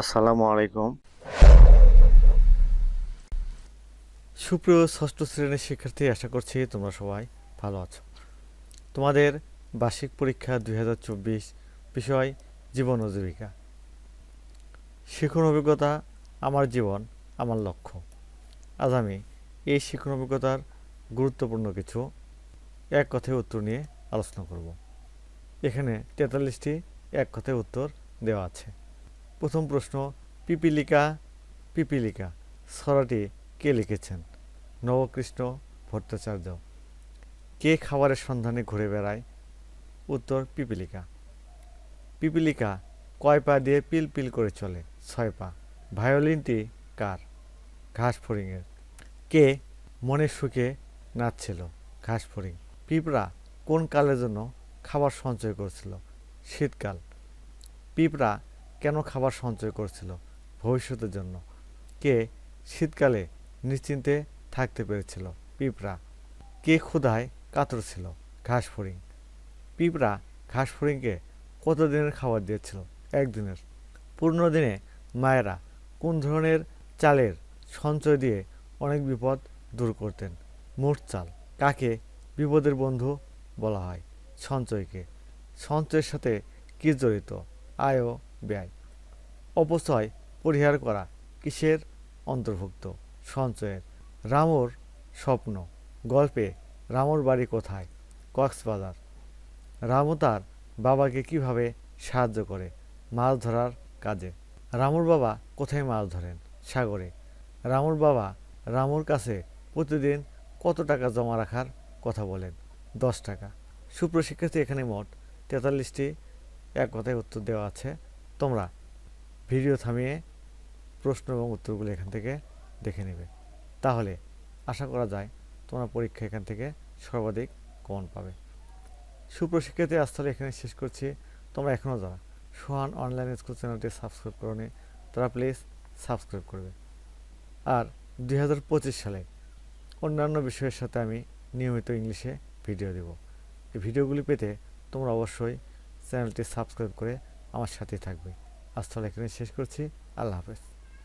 আসসালামু আলাইকুম। সুপ্রিয় ষষ্ঠ শ্রেণির শিক্ষার্থী, আশা করছি তোমরা সবাই ভালো আছো। তোমাদের বার্ষিক পরীক্ষা দুই হাজার চব্বিশ বিষয় জীবন ও জীবিকা শিক্ষণ অভিজ্ঞতা আমার জীবন, আমার লক্ষ্য। আজ আমি এই শিক্ষণ অভিজ্ঞতার গুরুত্বপূর্ণ কিছু এক কথায় উত্তর নিয়ে আলোচনা করব। এখানে তেতাল্লিশটি এক কথায় উত্তর দেওয়া আছে। প্রথম প্রশ্ন, পিপিলিকা পিপিলিকা সরাটি কে লিখেছেন? নবকৃষ্ণ ভট্টাচার্য। কে খাবারের সন্ধানে ঘুরে বেড়ায়? উত্তর, পিপিলিকা। পিপিলিকা কয় পা দিয়ে পিল পিল করে চলে? ছয় পা। ভায়োলিনটি কার? ঘাস ফড়িংয়ের কে মনের সুখে নাচছিল? ঘাস ফড়িং পিঁপড়া কোন কালের জন্য খাবার সঞ্চয় করছিল? শীতকাল। পিঁপড়া কেন খাবার সঞ্চয় করছিল ভবিষ্যতের জন্য? কে শীতকালে নিশ্চিন্তে থাকতে পেরেছিল? পিঁপড়া। কে ক্ষুধায় কাতর ছিল? ঘাস ফড়িং। পিঁপড়া ঘাস ফড়িংকে কত দিনের খাবার দিয়েছিল? একদিনের। পূর্ণ দিনে মায়েরা কোন ধরনের চালের সঞ্চয় দিয়ে অনেক বিপদ দূর করতেন? মোট চাল। কাকে বিপদের বন্ধু বলা হয়? সঞ্চয়কে। সঞ্চয়ের সাথে কি জড়িত? আয় ব্যয়। অপচয় পরিহার করা কিসের অন্তর্ভুক্ত? সঞ্চয়ের। রামর স্বপ্ন। গল্পে রামর বাড়ি কোথায়? কক্সবাজার। রামু তার বাবাকে কীভাবে সাহায্য করে? মাছ ধরার কাজে। রামুর বাবা কোথায় মাছ ধরেন? সাগরে। রামুর বাবা রামুর কাছে প্রতিদিন কত টাকা জমা রাখার কথা বলেন? দশ টাকা। সুপ্রশিক্ষার্থী এখানে মোট তেতাল্লিশটি এক কথায় উত্তর দেওয়া আছে। তোমরা ভিডিও থামিয়ে প্রশ্ন এবং উত্তরগুলো এখান থেকে দেখে নেবে। তাহলে আশা করা যায় তোমরা পরীক্ষা এখান থেকে সর্বাধিক কমন পাবে। সুপ্রশিক্ষিত আস্থলে এখানে শেষ করছি। তোমরা এখনও যারা সোহান অনলাইন স্কুল চ্যানেলটি সাবস্ক্রাইব করনি, তারা প্লিজ সাবস্ক্রাইব করবে। আর দুই হাজার পঁচিশ সালে অন্যান্য বিষয়ের সাথে আমি নিয়মিত ইংলিশে ভিডিও দেব। এই ভিডিওগুলি পেতে তোমরা অবশ্যই চ্যানেলটি সাবস্ক্রাইব করে আমার সাথে থাকবে আজ তাহলে এখানে শেষ করছি। আল্লাহ হাফেজ।